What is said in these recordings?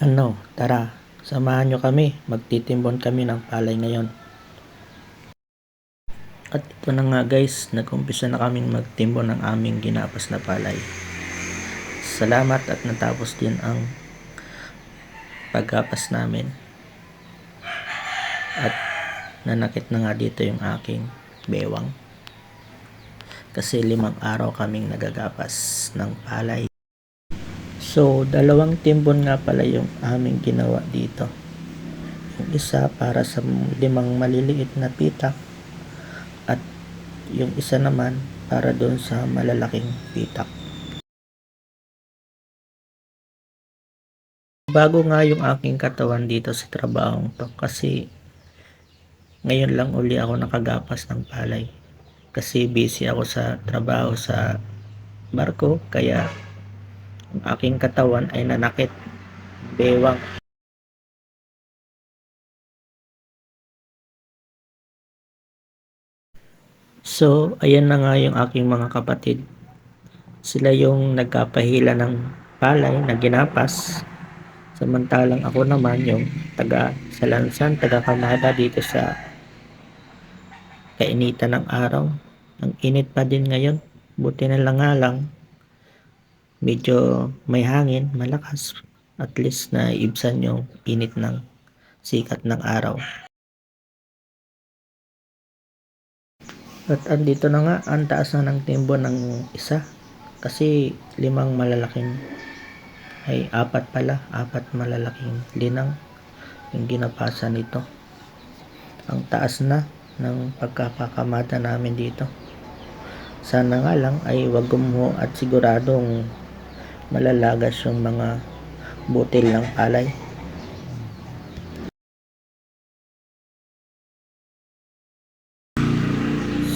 Ano, tara, samahan nyo kami. Magtitimbon kami ng palay ngayon. At ito na nga guys, nag-umpisa na kaming magtimbon ng aming ginapas na palay. Salamat at natapos din ang paggapas namin. At nanakit na nga dito yung aking bewang. Kasi limang araw kaming nagagapas ng palay. So, dalawang timbon nga pala yung aming ginawa dito. Yung isa para sa limang maliliit na pitak at yung isa naman para doon sa malalaking pitak. Bago nga yung aking katawan dito sa trabahong to kasi ngayon lang uli ako nakagapas ng palay. Kasi busy ako sa trabaho sa barko kaya ang aking katawan ay nanakit. Bewang. So, ayan na nga yung aking mga kapatid. Sila yung nagkapahila ng palay na ginapas. Samantalang ako naman yung taga Salansan, taga Canada dito sa kainitan ng araw. Ang init pa din ngayon. Buti na lang nga lang medyo may hangin, malakas. At least na ibsan yung init ng sikat ng araw. At andito na nga, ang taas na ng timbo ng isa. Kasi limang malalaking, ay apat pala, apat malalaking linang yung ginapasa nito. Ang taas na ng pagkakakamata namin dito. Sana nga lang ay wag gumuho at siguradong malalagas yung mga butil ng palay.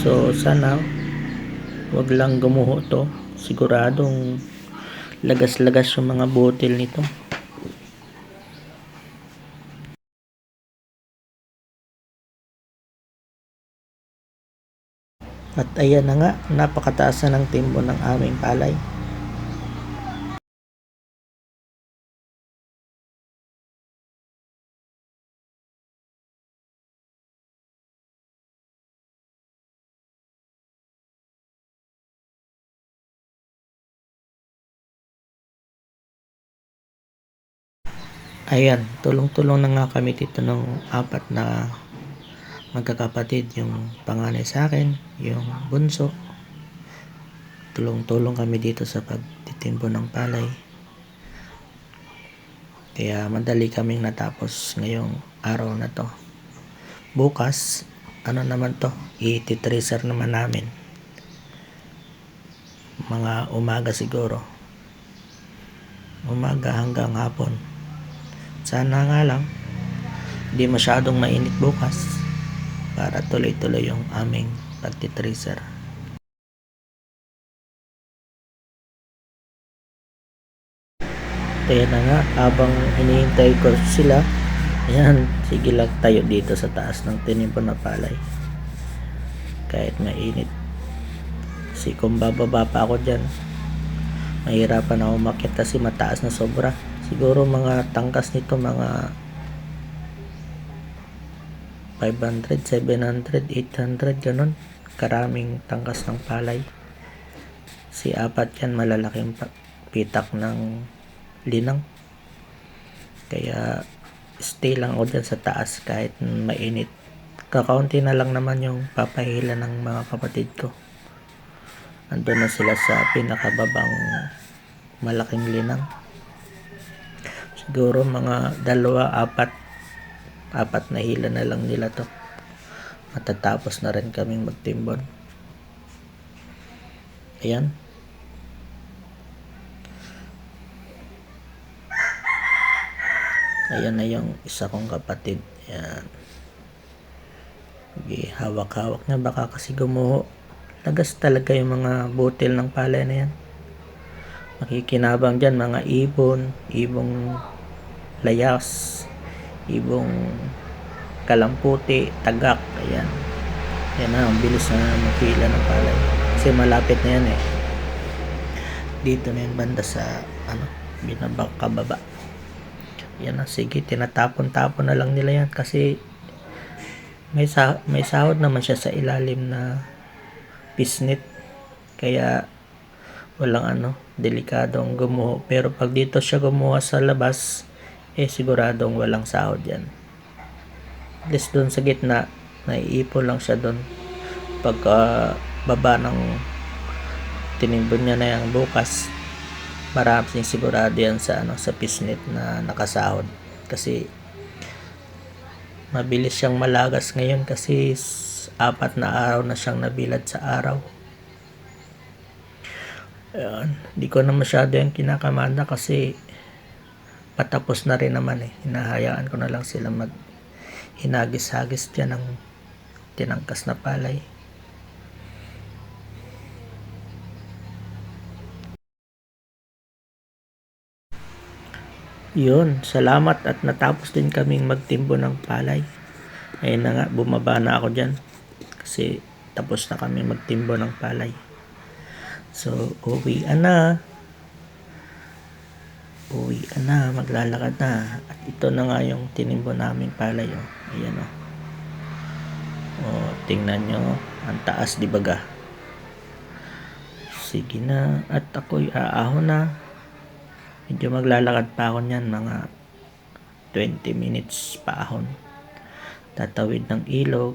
So sana wag lang gumuho to. Siguradong lagas-lagas yung mga butil nito. At ayan na nga, napakataas na ng timbo ng aming palay. Ayan, tulong-tulong na nga kami dito ng apat na magkakapatid. Yung panganay sa akin, yung bunso. Tulong-tulong kami dito sa pagtitimbo ng palay. Kaya madali kaming natapos ngayong araw na to. Bukas, ano naman to, i-tracer naman namin. Mga umaga siguro. Umaga hanggang hapon. Sana nga lang, hindi masyadong mainit bukas para tuloy-tuloy yung aming pagtitracer. Kaya na nga, habang hinihintay ko sila, ayan, sige lang tayo dito sa taas ng tinimpon na palay. Kahit mainit. Kasi kung bababa pa ako dyan, mahirapan ako umakit kasi mataas na sobra. Siguro mga tangkas nito mga 500, 700, 800 ganun. Karaming tangkas ng palay. Si apat yan malalaking pitak ng linang. Kaya stay lang ako dyan sa taas kahit mainit. Kakaunti na lang naman yung papahila ng mga kapatid ko. Andun na sila sa pinakababang malaking linang. Siguro mga dalawa, apat, apat na hila na lang nila to. Matatapos na rin kaming magtimbon. Ayan. Ayan na yung isa kong kapatid. Ayan. Hawak-hawak na baka kasi gumuho. Lagas talaga yung mga butil ng palay na yan. Makikinabang dyan mga ibon, ibong layas, ibong kalamputi, tagak, ayan. Yan na, ang bilis na magpila ng palay. Kasi malapit na yan eh. Dito na yan banda sa, ano, binabak kababa. yan na sige tinatapon-tapon na lang nila yan kasi may sa may sahod naman siya sa ilalim na pisnit kaya walang ano delikadong gumuho pero pag dito siya gumawa sa labas eh siguradong walang sahod yan. At least doon sa gitna naiipon lang siya doon pagka baba ng tinimbon niya na yung bukas maraming sigurado yan sa ano sa pisnit na nakasahod. Kasi mabilis siyang malagas ngayon kasi apat na araw na siyang nabilad sa araw. Ayan. Di ko na masyado yung kinakamanda kasi patapos na rin naman eh. Hinahayaan ko na lang sila mag hinagis-hagis dyan ng tinangkas na palay. Yun, salamat at natapos din kaming magtimbo ng palay. Ayun na nga, bumaba na ako dyan. Kasi tapos na kami magtimbo ng palay. So, uwi na. Uwi na, maglalakad na. At ito na nga yung tinimbo namin palay. Oh. Ayan oh. Oh, tingnan nyo. Ang taas di baga. Sige na. At ako'y aahon na. Medyo maglalakad pa ako niyan. Mga 20 minutes pa ahon. Tatawid ng ilog.